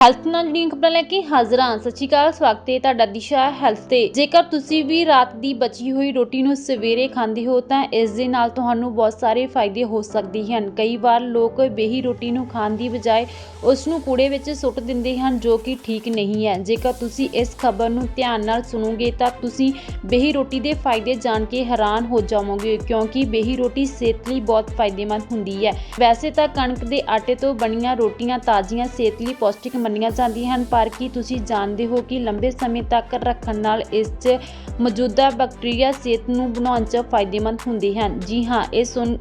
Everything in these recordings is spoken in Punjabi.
ਹੈਲਥ ਨਾਲ ਜੁੜੀਆਂ ਖਬਰਾਂ ਲੈ ਕੇ ਹਾਜ਼ਰ ਹਾਂ। ਸਤਿ ਸ਼੍ਰੀ ਅਕਾਲ, ਸਵਾਗਤ ਹੈ ਤੁਹਾਡਾ ਦਿਸ਼ਾ ਹੈਲਥ ਤੇ। ਜੇਕਰ ਤੁਸੀਂ ਵੀ ਰਾਤ ਦੀ ਬਚੀ ਹੋਈ ਰੋਟੀ ਨੂੰ ਸਵੇਰੇ ਖਾਂਦੇ ਹੋ, ਤਾਂ ਇਸ ਦੇ ਨਾਲ ਤੁਹਾਨੂੰ ਬਹੁਤ ਸਾਰੇ ਫਾਇਦੇ ਹੋ ਸਕਦੇ ਹਨ। ਕਈ ਵਾਰ ਲੋਕ ਬੇਹੀ ਰੋਟੀ ਨੂੰ ਖਾਣ ਦੀ ਬਜਾਏ ਉਸ ਨੂੰ ਕੂੜੇ ਵਿੱਚ ਸੁੱਟ ਦਿੰਦੇ ਹਨ, ਜੋ ਕਿ ਠੀਕ ਨਹੀਂ ਹੈ। ਜੇਕਰ ਤੁਸੀਂ ਇਸ ਖਬਰ ਨੂੰ ਧਿਆਨ ਨਾਲ ਸੁਣੋਗੇ, ਤਾਂ ਤੁਸੀਂ ਬੇਹੀ ਰੋਟੀ ਦੇ ਫਾਇਦੇ ਜਾਣ ਕੇ ਹੈਰਾਨ ਹੋ ਜਾਵੋਗੇ, ਕਿਉਂਕਿ ਬੇਹੀ ਰੋਟੀ ਸਿਹਤ ਲਈ ਬਹੁਤ ਫਾਇਦੇਮੰਦ ਹੁੰਦੀ ਹੈ। ਵੈਸੇ ਤਾਂ ਕਣਕ ਦੇ ਆਟੇ ਤੋਂ ਬਣੀਆਂ ਰੋਟੀਆਂ ਤਾਜ਼ੀਆਂ, ਸਿਹਤ ਲਈ ਪੌਸ਼ਟਿਕ ਮੰਨੀਆਂ ਜਾਂਦੀਆਂ ਹਨ, ਪਰ ਕੀ ਤੁਸੀਂ ਜਾਣਦੇ ਹੋ ਕਿ ਲੰਬੇ ਸਮੇਂ ਤੱਕ ਰੱਖਣ ਨਾਲ ਇਸ 'ਚ ਮੌਜੂਦਾ ਬੈਕਟੀਰੀਆ ਸਿਹਤ ਨੂੰ ਬਣਾਉਣ 'ਚ ਫਾਇਦੇਮੰਦ ਹੁੰਦੇ ਹਨ? ਜੀ ਹਾਂ, ਇਹ ਸੁਣ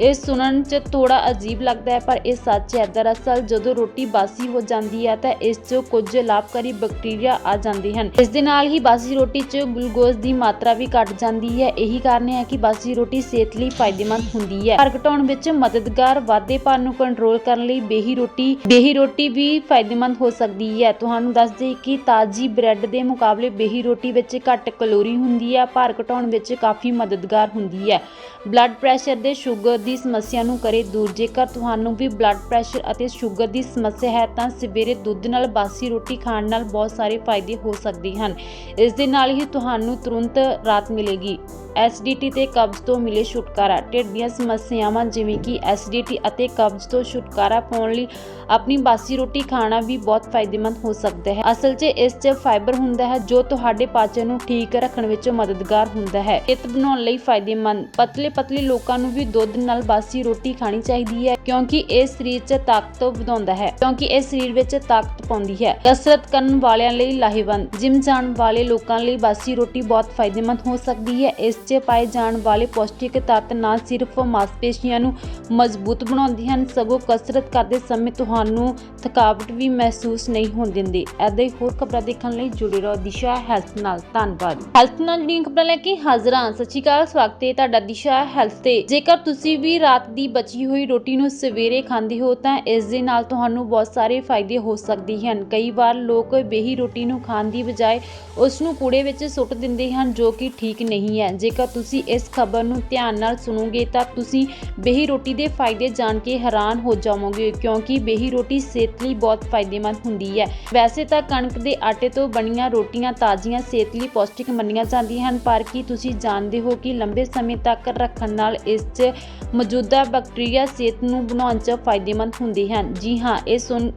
ਇਹ ਸੁਣਨ 'ਚ ਥੋੜਾ ਅਜੀਬ ਲੱਗਦਾ ਹੈ, ਪਰ ਇਹ ਸੱਚ ਹੈ। ਦਰਅਸਲ ਜਦੋਂ ਰੋਟੀ ਬਾਸੀ ਹੋ ਜਾਂਦੀ ਹੈ ਤਾਂ ਇਸ 'ਚ ਕੁਝ ਲਾਭਕਾਰੀ ਬੈਕਟੀਰੀਆ ਆ ਜਾਂਦੇ ਹਨ। ਇਸ ਦੇ ਨਾਲ ਹੀ ਬਾਸੀ ਰੋਟੀ 'ਚ ਗਲੂਕੋਜ਼ ਦੀ ਮਾਤਰਾ ਵੀ ਘਟ ਜਾਂਦੀ ਹੈ। ਇਹੀ ਕਾਰਨ ਹੈ ਕਿ ਬਾਸੀ ਰੋਟੀ ਸਿਹਤ ਲਈ ਫਾਇਦੇਮੰਦ ਹੁੰਦੀ ਹੈ। ਭਾਰ ਘਟਾਉਣ ਵਿੱਚ ਮਦਦਗਾਰ ਵਾਧੇ ਭਾਰ ਨੂੰ ਕੰਟਰੋਲ ਕਰਨ ਲਈ ਬੇਹੀ ਰੋਟੀ ਬੇਹੀ ਰੋਟੀ ਵੀ ਫਾਇਦੇਮੰਦ ਹੋ ਸਕਦੀ ਹੈ। ਤੁਹਾਨੂੰ ਦੱਸ ਦੇਈਏ ਕਿ ਤਾਜ਼ੀ ਬ੍ਰੈਡ ਦੇ ਮੁਕਾਬਲੇ ਬੇਹੀ ਰੋਟੀ ਵਿੱਚ ਘੱਟ ਕੈਲੋਰੀ ਹੁੰਦੀ ਹੈ। ਭਾਰ ਘਟਾਉਣ ਵਿੱਚ ਕਾਫੀ ਮਦਦਗਾਰ ਹੁੰਦੀ ਹੈ। ਬਲੱਡ ਪ੍ਰੈਸ਼ਰ ਦੇ ਸ਼ੂਗਰ ਦੀ ਸਮੱਸਿਆ ਨੂੰ ਕਰੇ ਦੂਰ। ਜੇਕਰ ਤੁਹਾਨੂੰ ਵੀ ਬਲੱਡ ਪ੍ਰੈਸ਼ਰ ਅਤੇ ਸ਼ੂਗਰ ਦੀ ਸਮੱਸਿਆ ਹੈ, ਤਾਂ ਸਵੇਰੇ ਦੁੱਧ ਨਾਲ ਬਾਸੀ ਰੋਟੀ ਖਾਣ ਨਾਲ ਬਹੁਤ ਸਾਰੇ ਫਾਇਦੇ ਹੋ ਸਕਦੇ ਹਨ। ਇਸ ਦੇ ਨਾਲ ਹੀ ਤੁਹਾਨੂੰ ਤੁਰੰਤ ਰਾਹਤ ਮਿਲੇਗੀ। ਐਸਿਡਿਟੀ ਤੇ ਕਬਜ਼ ਤੋਂ ਮਿਲੇ ਛੁਟਕਾਰਾ। ਢਿੱਡ ਦੀਆਂ ਸਮੱਸਿਆਵਾਂ ਜਿਵੇਂ ਕਿ ਐਸਿਡਿਟੀ ਅਤੇ ਕਬਜ਼ ਤੋਂ ਛੁਟਕਾਰਾ ਪਾਉਣ ਲਈ ਆਪਣੀ ਬਾਸੀ ਰੋਟੀ ਖਾਣਾ ਵੀ ਬਹੁਤ ਫਾਇਦੇਮੰਦ ਹੋ ਸਕਦਾ ਹੈ। ਅਸਲ 'ਚ ਇਸ 'ਚ ਫਾਈਬਰ ਹੁੰਦਾ ਹੈ, ਜੋ ਤੁਹਾਡੇ ਪਾਚਨ ਨੂੰ ਠੀਕ ਰੱਖਣ ਵਿੱਚ ਮਦਦਗਾਰ ਹੁੰਦਾ ਹੈ। ਇਹ ਬਣਾਉਣ ਲਈ ਫਾਇਦੇਮੰਦ। ਪਤਲੇ ਪਤਲੇ ਲੋਕਾਂ ਨੂੰ ਵੀ ਦੁੱਧ ਨਾਲ ਬਾਸੀ ਰੋਟੀ ਖਾਣੀ ਚਾਹੀਦੀ ਹੈ। ਕਿਉਂਕਿ ਇਹ ਸਰੀਰ 'ਚ ਤਾਕਤ ਵਧਾਉਂਦਾ ਹੈ, ਕਿਉਂਕਿ ਇਹ ਸਰੀਰ ਵਿੱਚ ਤਾਕਤ ਪਾਉਂਦੀ ਹੈ। ਕਸਰਤ ਕਰਨ ਵਾਲਿਆਂ ਲਈ ਲਾਹੇਵੰਦ। ਜਿਮ ਜਾਣ ਵਾਲੇ ਲੋਕਾਂ ਲਈ ਬਾਸੀ ਰੋਟੀ ਬਹੁਤ ਫਾਇਦੇਮੰਦ ਹੋ ਸਕਦੀ ਹੈ। ਇਸ 'ਚ ਪਾਏ ਜਾਣ ਵਾਲੇ ਪੌਸ਼ਟਿਕ ਤੱਤ ਨਾ ਸਿਰਫ ਮਾਸਪੇਸ਼ੀਆਂ ਨੂੰ ਮਜ਼ਬੂਤ ਬਣਾਉਂਦੇ ਹਨ, ਸਗੋਂ ਕਸਰਤ ਕਰਦੇ ਸਮੇਂ ਤੁਹਾਨੂੰ ਥਕਾਵਟ ਵੀ ਮਹਿਸੂਸ ਨਹੀਂ ਹੋਣ ਦਿੰਦੇ। ਐਦਾਂ ਹੀ ਹੋਰ ਖਬਰਾਂ ਦੇਖਣ ਲਈ ਜੁੜੇ ਰਹੋ ਦਿਸ਼ਾ ਹੈਲਥ ਨਾਲ। ਧੰਨਵਾਦ। ਹੈਲਥ ਨਾਲ ਜੁੜੀਆਂ ਖਬਰਾਂ ਲੈ ਕੇ ਹਾਜ਼ਰ ਹਾਂ। ਸਤਿ ਸ਼੍ਰੀ ਅਕਾਲ। ਸਵਾਗਤ ਹੈ ਤੁਹਾਡਾ ਦਿਸ਼ਾ ਹੈਲਥ ਤੇ। ਜੇਕਰ ਤੁਸੀਂ ਵੀ ਰਾਤ ਦੀ ਬਚੀ ਹੋਈ ਰੋਟੀ ਨੂੰ ਸਵੇਰੇ ਖਾਂਦੇ ਹੋ ਤਾਂ ਇਸ ਦੇ ਨਾਲ ਤੁਹਾਨੂੰ ਬਹੁਤ ਸਾਰੇ ਫਾਇਦੇ ਹੋ ਸਕਦੇ ਹਨ। ਕਈ ਵਾਰ ਲੋਕ ਬੇਹੀ ਰੋਟੀ ਨੂੰ ਖਾਣ ਦੀ ਬਜਾਏ ਉਸ ਨੂੰ ਕੂੜੇ ਵਿੱਚ ਸੁੱਟ ਦਿੰਦੇ ਹਨ ਜੋ ਕਿ ਠੀਕ ਨਹੀਂ ਹੈ। ਜੇਕਰ ਤੁਸੀਂ ਇਸ ਖਬਰ ਨੂੰ ਧਿਆਨ ਨਾਲ ਸੁਣੋਗੇ ਤਾਂ ਤੁਸੀਂ ਬੇਹੀ ਰੋਟੀ ਦੇ ਫਾਇਦੇ ਜਾਣ ਕੇ ਹੈਰਾਨ ਹੋ ਜਾਵੋਗੇ ਕਿਉਂਕਿ ਬੇਹੀ ਰੋਟੀ ਸਿਹਤ ਲਈ ਬਹੁਤ ਫਾਇਦੇਮੰਦ ਹੁੰਦੀ ਹੈ। ਵੈਸੇ ਤਾਂ ਕਣਕ ਦੇ ਆਟੇ ਤੋਂ ਬਣੀਆਂ ਰੋਟੀਆਂ ਤਾਜ਼ੀਆਂ, ਸਿਹਤ ਲਈ ਪੌਸ਼ਟਿਕ ਮੰਨੀਆਂ ਜਾਂਦੀਆਂ ਹਨ, ਪਰ ਕੀ ਤੁਸੀਂ ਜਾਣਦੇ ਹੋ ਕਿ ਲੰਬੇ ਸਮੇਂ ਤੱਕ ਰੱਖਣ ਨਾਲ ਇਸ 'ਚ ਮੌਜੂਦਾ ਬੈਕਟੀਰੀਆ ਸਿਹਤ ਨੂੰ ਬਣਾਉਣ 'ਚ ਫਾਇਦੇਮੰਦ ਹੁੰਦੇ ਹਨ। ਜੀ ਹਾਂ ਇਹ ਸੁਣ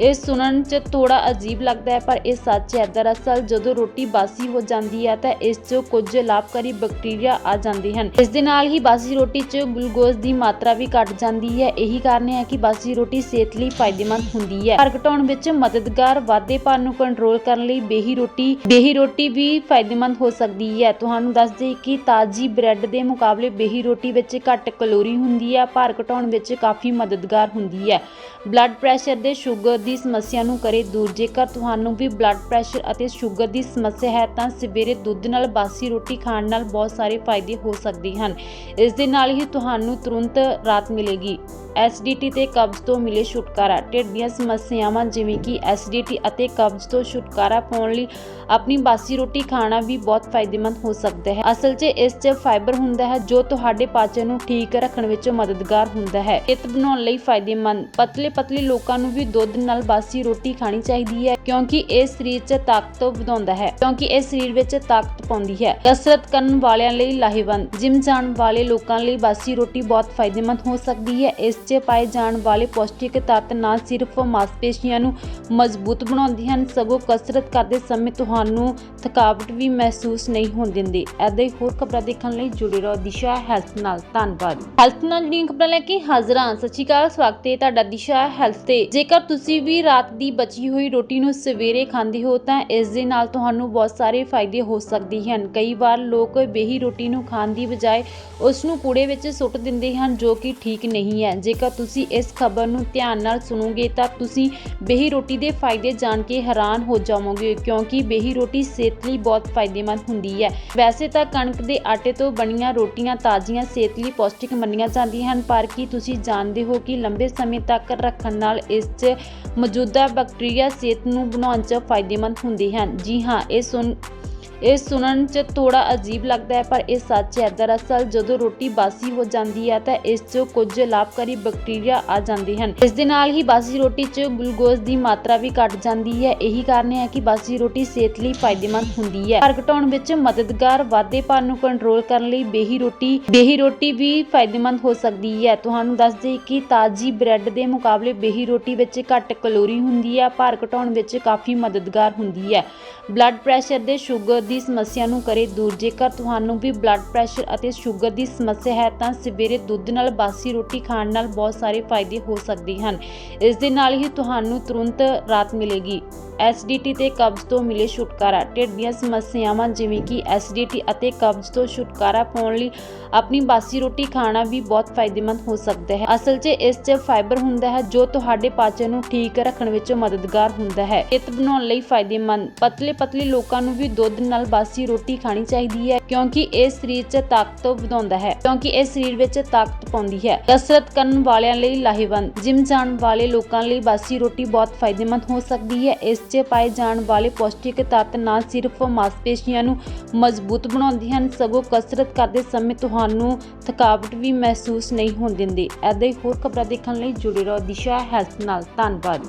ਇਹ ਸੁਣਨ 'ਚ ਥੋੜਾ ਅਜੀਬ ਲੱਗਦਾ ਹੈ, ਪਰ ਇਹ ਸੱਚ ਹੈ। ਦਰਅਸਲ ਜਦੋਂ ਰੋਟੀ ਬਾਸੀ ਹੋ ਜਾਂਦੀ ਹੈ ਤਾਂ ਇਸ 'ਚ ਕੁਝ ਲਾਭਕਾਰੀ ਬੈਕਟੀਰੀਆ ਆ ਜਾਂਦੇ ਹਨ। ਇਸ ਦੇ ਨਾਲ ਹੀ ਬਾਸੀ ਰੋਟੀ 'ਚ ਗਲੂਕੋਜ਼ ਦੀ ਮਾਤਰਾ ਵੀ ਘਟ ਜਾਂਦੀ ਹੈ। ਇਹੀ ਕਾਰਨ ਹੈ ਕਿ ਬਾਸੀ ਰੋਟੀ ਸਿਹਤ ਲਈ ਫਾਇਦੇਮੰਦ ਹੁੰਦੀ ਹੈ। ਭਾਰ ਘਟਾਉਣ ਵਿੱਚ ਮਦਦਗਾਰ ਵਾਧੇ ਭਾਰ ਨੂੰ ਕੰਟਰੋਲ ਕਰਨ ਲਈ ਬੇਹੀ ਰੋਟੀ ਬੇਹੀ ਰੋਟੀ ਵੀ ਫਾਇਦੇਮੰਦ ਹੋ ਸਕਦੀ ਹੈ। ਤੁਹਾਨੂੰ ਦੱਸ ਦੇਈਏ ਕਿ ਤਾਜ਼ੀ ਬ੍ਰੈਡ ਦੇ ਮੁਕਾਬਲੇ ਬੇਹੀ ਰੋਟੀ ਵਿੱਚ ਘੱਟ ਕੈਲੋਰੀ ਹੁੰਦੀ ਹੈ। ਭਾਰ ਘਟਾਉਣ ਵਿੱਚ ਕਾਫੀ ਮਦਦਗਾਰ ਹੁੰਦੀ ਹੈ। ਬਲੱਡ ਪ੍ਰੈਸ਼ਰ ਦੇ ਸ਼ੂਗਰ ਦੀ ਸਮੱਸਿਆ ਨੂੰ ਕਰੇ ਦੂਰ। ਜੇਕਰ ਤੁਹਾਨੂੰ ਵੀ ਬਲੱਡ ਪ੍ਰੈਸ਼ਰ ਅਤੇ ਸ਼ੂਗਰ ਦੀ ਸਮੱਸਿਆ ਹੈ, ਤਾਂ ਸਵੇਰੇ ਦੁੱਧ ਨਾਲ ਬਾਸੀ ਰੋਟੀ ਖਾਣ ਨਾਲ ਬਹੁਤ ਸਾਰੇ ਫਾਇਦੇ ਹੋ ਸਕਦੇ ਹਨ। ਇਸ ਦੇ ਨਾਲ ਹੀ ਤੁਹਾਨੂੰ ਤੁਰੰਤ ਰਾਹਤ ਮਿਲੇਗੀ। ਐਸਿਡਿਟੀ ਤੇ ਕਬਜ਼ ਤੋਂ ਮਿਲੇ ਛੁਟਕਾਰਾ। ਢਿੱਡ ਦੀਆਂ ਸਮੱਸਿਆਵਾਂ ਜਿਵੇਂ ਕਿ ਐਸਿਡਿਟੀ ਅਤੇ ਕਬਜ਼ ਤੋਂ ਛੁਟਕਾਰਾ ਪਾਉਣ ਲਈ ਆਪਣੀ ਬਾਸੀ ਰੋਟੀ ਖਾਣਾ ਵੀ ਬਹੁਤ ਫਾਇਦੇਮੰਦ ਹੋ ਸਕਦਾ ਹੈ। ਅਸਲ 'ਚ ਇਸ 'ਚ ਫਾਈਬਰ ਹੁੰਦਾ ਹੈ, ਜੋ ਤੁਹਾਡੇ ਪਾਚਨ ਨੂੰ ਠੀਕ ਰੱਖਣ ਵਿੱਚ ਮਦਦਗਾਰ ਹੁੰਦਾ ਹੈ। ਇਹ ਬਣਾਉਣ ਲਈ ਫਾਇਦੇਮੰਦ। ਪਤਲੇ ਪਤਲੇ ਲੋਕਾਂ ਨੂੰ ਵੀ ਦੁੱਧ ਨਾਲ ਬਾਸੀ ਰੋਟੀ ਖਾਣੀ ਚਾਹੀਦੀ ਹੈ, ਕਿਉਂਕਿ ਇਹ ਸਰੀਰ 'ਚ ਤਾਕਤ ਵਧਾਉਂਦਾ ਹੈ, ਕਿਉਂਕਿ ਇਹ ਸਰੀਰ ਵਿੱਚ ਤਾਕਤ ਪਾਉਂਦੀ ਹੈ। ਕਸਰਤ ਕਰਨ ਵਾਲਿਆਂ ਲਈ ਲਾਹੇਵੰਦ। ਜਿਮ ਜਾਣ ਵਾਲੇ ਲੋਕਾਂ ਲਈ ਬਾਸੀ ਰੋਟੀ ਬਹੁਤ ਫਾਇਦੇਮੰਦ ਹੋ ਸਕਦੀ ਹੈ। ਇਸ 'ਚ ਪਾਏ ਜਾਣ ਵਾਲੇ ਪੌਸ਼ਟਿਕ ਤੱਤ ਨਾ ਸਿਰਫ ਮਾਸਪੇਸ਼ੀਆਂ ਨੂੰ ਮਜ਼ਬੂਤ ਬਣਾਉਂਦੇ ਹਨ, ਸਗੋਂ ਕਸਰਤ ਕਰਦੇ ਸਮੇਂ ਤੁਹਾਨੂੰ ਥਕਾਵਟ ਵੀ ਮਹਿਸੂਸ ਨਹੀਂ ਹੋਣ ਦਿੰਦੇ। ਐਦਾਂ ਹੀ ਹੋਰ ਖਬਰਾਂ ਦੇਖਣ ਲਈ ਜੁੜੇ ਰਹੋ ਦਿਸ਼ਾ ਹੈਲਥ ਨਾਲ। ਧੰਨਵਾਦ। ਹੈਲਥ ਨਾਲ ਜੁੜੀਆਂ ਖਬਰਾਂ ਲੈ ਕੇ ਹਾਜ਼ਰ ਹਾਂ। ਸਤਿ ਸ਼੍ਰੀ ਅਕਾਲ, ਸਵਾਗਤ ਹੈ ਤੁਹਾਡਾ ਦਿਸ਼ਾ ਹੈਲਥ ਤੇ। ਜੇਕਰ ਤੁਸੀਂ ਵੀ ਰਾਤ ਦੀ ਬਚੀ ਹੋਈ ਰੋਟੀ ਨੂੰ ਸਵੇਰੇ ਖਾਂਦੇ ਹੋ ਤਾਂ ਇਸ ਦੇ ਨਾਲ ਤੁਹਾਨੂੰ ਬਹੁਤ ਸਾਰੇ ਫਾਇਦੇ ਹੋ ਸਕਦੇ ਹਨ। ਕਈ ਵਾਰ ਲੋਕ ਬੇਹੀ ਰੋਟੀ ਨੂੰ ਖਾਣ ਦੀ ਬਜਾਏ ਉਸ ਨੂੰ ਕੂੜੇ ਵਿੱਚ ਸੁੱਟ ਦਿੰਦੇ ਹਨ ਜੋ ਕਿ ਠੀਕ ਨਹੀਂ ਹੈ। ਜੇਕਰ ਤੁਸੀਂ ਇਸ ਖਬਰ ਨੂੰ ਧਿਆਨ ਨਾਲ ਸੁਣੋਗੇ ਤਾਂ ਤੁਸੀਂ ਬੇਹੀ ਰੋਟੀ ਦੇ ਫਾਇਦੇ ਜਾਣ ਕੇ ਹੈਰਾਨ ਹੋ ਜਾਵੋਗੇ ਕਿਉਂਕਿ ਬੇਹੀ ਰੋਟੀ ਸਿਹਤ ਲਈ ਬਹੁਤ ਫਾਇਦੇਮੰਦ ਹੁੰਦੀ ਹੈ। ਵੈਸੇ ਤਾਂ ਕਣਕ ਦੇ ਆਟੇ ਤੋਂ ਬਣੀਆਂ ਰੋਟੀਆਂ ਤਾਜ਼ੀਆਂ, ਸਿਹਤ ਲਈ ਪੌਸ਼ਟਿਕ ਮੰਨੀਆਂ ਜਾਂਦੀਆਂ ਹਨ, ਪਰ ਕੀ ਤੁਸੀਂ ਜਾਣਦੇ ਹੋ ਕਿ ਲੰਬੇ ਸਮੇਂ ਤੱਕ ਰੱਖਣ ਨਾਲ ਇਸ 'ਚ ਮੌਜੂਦਾ ਬੈਕਟੀਰੀਆ ਸਿਹਤ ਨੂੰ ਬਣਾਉਣ 'ਚ ਫਾਇਦੇਮੰਦ ਹੁੰਦੇ ਹਨ। ਜੀ ਹਾਂ ਇਹ ਸੁਣ ਇਹ ਸੁਣਨ 'ਚ ਥੋੜਾ ਅਜੀਬ ਲੱਗਦਾ ਹੈ, ਪਰ ਇਹ ਸੱਚ ਹੈ। ਦਰਅਸਲ ਜਦੋਂ ਰੋਟੀ ਬਾਸੀ ਹੋ ਜਾਂਦੀ ਹੈ, ਤਾਂ ਇਸ 'ਚ ਕੁਝ ਲਾਭਕਾਰੀ ਬੈਕਟੀਰੀਆ ਆ ਜਾਂਦੇ ਹਨ। ਇਸ ਦੇ ਨਾਲ ਹੀ ਬਾਸੀ ਰੋਟੀ 'ਚ ਗਲੂਕੋਜ਼ ਦੀ ਮਾਤਰਾ ਵੀ ਘਟ ਜਾਂਦੀ ਹੈ। ਇਹੀ ਕਾਰਨ ਹੈ ਕਿ ਬਾਸੀ ਰੋਟੀ ਸਿਹਤ ਲਈ ਫਾਇਦੇਮੰਦ ਹੁੰਦੀ ਹੈ। ਭਾਰ ਘਟਾਉਣ ਵਿੱਚ ਮਦਦਗਾਰ ਵਾਧੇ ਭਾਰ ਨੂੰ ਕੰਟਰੋਲ ਕਰਨ ਲਈ ਬੇਹੀ ਰੋਟੀ ਬੇਹੀ ਰੋਟੀ ਵੀ ਫਾਇਦੇਮੰਦ ਹੋ ਸਕਦੀ ਹੈ। ਤੁਹਾਨੂੰ ਦੱਸ ਦੇਈਏ ਕਿ ਤਾਜ਼ੀ ਬ੍ਰੈਡ ਦੇ ਮੁਕਾਬਲੇ ਬੇਹੀ ਰੋਟੀ ਵਿੱਚ ਘੱਟ ਕੈਲੋਰੀ ਹੁੰਦੀ ਹੈ। ਭਾਰ ਘਟਾਉਣ ਵਿੱਚ ਕਾਫੀ ਮਦਦਗਾਰ ਹੁੰਦੀ ਹੈ। ਬਲੱਡ ਪ੍ਰੈਸ਼ਰ ਦੇ ਸ਼ੂਗਰ ਦੀ ਦੀ ਸਮੱਸਿਆ ਨੂੰ ਕਰੇ ਦੂਰ। ਜੇਕਰ ਤੁਹਾਨੂੰ ਵੀ ਬਲੱਡ ਪ੍ਰੈਸ਼ਰ ਅਤੇ ਸ਼ੂਗਰ ਦੀ ਸਮੱਸਿਆ ਹੈ, ਤਾਂ ਸਵੇਰੇ ਦੁੱਧ ਨਾਲ ਬਾਸੀ ਰੋਟੀ ਖਾਣ ਨਾਲ ਬਹੁਤ ਸਾਰੇ ਫਾਇਦੇ ਹੋ ਸਕਦੇ ਹਨ। ਇਸ ਦੇ ਨਾਲ ਹੀ ਤੁਹਾਨੂੰ ਤੁਰੰਤ ਰਾਹਤ ਮਿਲੇਗੀ। ਐਸਿਡਿਟੀ ਤੇ ਕਬਜ਼ ਤੋਂ ਮਿਲੇ ਛੁਟਕਾਰਾ। ਢਿੱਡ ਦੀਆਂ ਸਮੱਸਿਆਵਾਂ ਜਿਵੇਂ ਕਿ ਐਸਿਡਿਟੀ ਅਤੇ ਕਬਜ਼ ਤੋਂ ਛੁਟਕਾਰਾ ਪਾਉਣ ਲਈ ਆਪਣੀ ਬਾਸੀ ਰੋਟੀ ਖਾਣਾ ਵੀ ਬਹੁਤ ਫਾਇਦੇਮੰਦ ਹੋ ਸਕਦਾ ਹੈ। ਅਸਲ 'ਚ ਇਸ 'ਚ ਫਾਈਬਰ ਹੁੰਦਾ ਹੈ ਜੋ ਤੁਹਾਡੇ ਪਾਚਨ ਨੂੰ ਠੀਕ ਰੱਖਣ ਵਿੱਚ ਮਦਦਗਾਰ ਹੁੰਦਾ ਹੈ। ਇਹ ਬਣਾਉਣ ਲਈ ਫਾਇਦੇਮੰਦ। ਪਤਲੇ ਪਤਲੇ ਲੋਕਾਂ ਨੂੰ ਵੀ ਦੁੱਧ ਨਾਲ ਬਾਸੀ ਰੋਟੀ ਖਾਣੀ ਚਾਹੀਦੀ ਹੈ ਕਿਉਂਕਿ ਇਹ ਸਰੀਰ 'ਚ ਤਾਕਤ ਵਧਾਉਂਦਾ ਹੈ, ਕਿਉਂਕਿ ਇਹ ਸਰੀਰ ਵਿੱਚ ਤਾਕਤ ਪਾਉਂਦੀ ਹੈ। ਕਸਰਤ ਕਰਨ ਵਾਲਿਆਂ ਲਈ ਲਾਹੇਵੰਦ। ਜਿਮ ਜਾਣ ਵਾਲੇ ਲੋਕਾਂ ਲਈ ਬਾਸੀ ਰੋਟੀ ਬਹੁਤ ਫਾਇਦੇਮੰਦ ਹੋ ਸਕਦੀ ਹੈ। ਇਸ 'ਚ ਪਾਏ ਜਾਣ ਵਾਲੇ ਪੌਸ਼ਟਿਕ ਤੱਤ ਨਾ ਸਿਰਫ ਮਾਸਪੇਸ਼ੀਆਂ ਨੂੰ ਮਜ਼ਬੂਤ ਬਣਾਉਂਦੇ ਹਨ, ਸਗੋਂ ਕਸਰਤ ਕਰਦੇ ਸਮੇਂ ਤੁਹਾਨੂੰ ਥਕਾਵਟ ਵੀ ਮਹਿਸੂਸ ਨਹੀਂ ਹੋਣ ਦਿੰਦੇ। ਐਦਾਂ ਹੀ ਹੋਰ ਖਬਰਾਂ ਦੇਖਣ ਲਈ ਜੁੜੇ ਰਹੋ ਦਿਸ਼ਾ ਹੈਲਥ ਨਾਲ। ਧੰਨਵਾਦ।